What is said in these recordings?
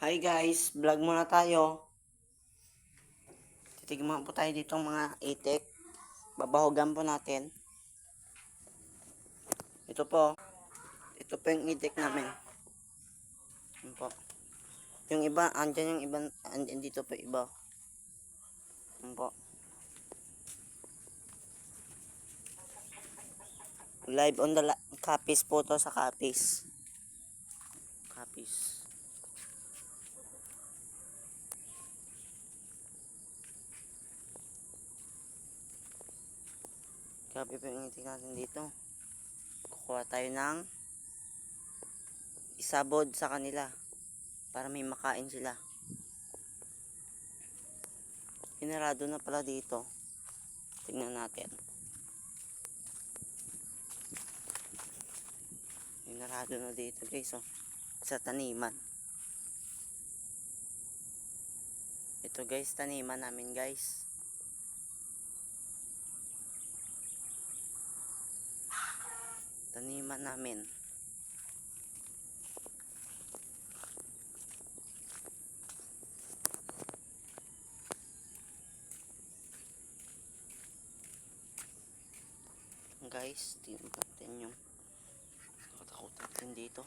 Hi guys, vlog muna tayo. Titigman po tayo dito mga itik. Babahogan po natin. Ito po. Ito po yung itik namin. Yan po. Yung iba, andyan yung iba, andyan dito po iba. Yan po. Live on the Capiz po to sa Capiz. Grabe po yung itik natin dito. Kukuha tayo ng isabod sa kanila para may makain sila. Pinarado na pala dito. Tingnan natin. Pinarado na dito guys oh. Sa taniman. Ito guys, taniman namin guys. Taniman namin. Guys, tingnan natin yung katakot natin dito.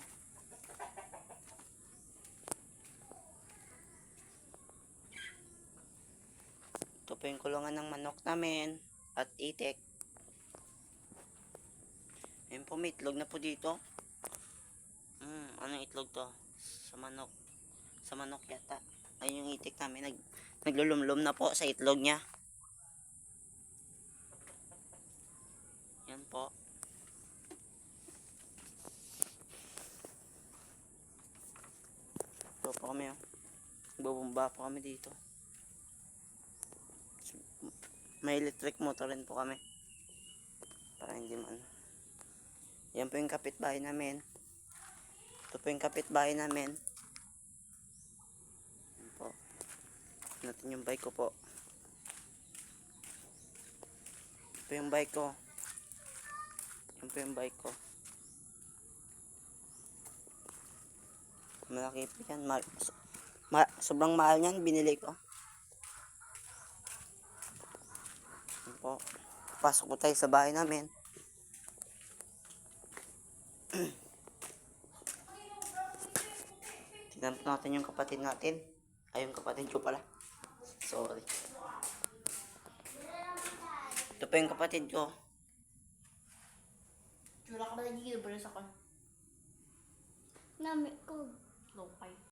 Ito po yung kulungan ng manok namin at itik. Ayun po, may itlog na po dito. Hmm, anong itlog to? Sa manok. Sa manok yata. Ayun yung itik namin. Nag, naglulumlum na po sa itlog niya. Yan po. Ito po kami oh. Bubumba po kami dito. May electric motor rin po kami. Para hindi man. Yan po yung kapitbahay namin. Ito po yung kapitbahay namin. Yan po. Natin yung bike ko po. Ito po yung bike ko. Yan po yung bike ko. Malaki po yan. Ma ma sobrang mahal niyan. Binili ko. Yan po. Pasok po tayo sa bahay namin. Tignan natin yung kapatid natin. Ay, yung kapatid ko pala. Sorry. Ito pa yung kapatid ko. Tsura ka ba nagigil ba sa kon? Nami ko. Lokay.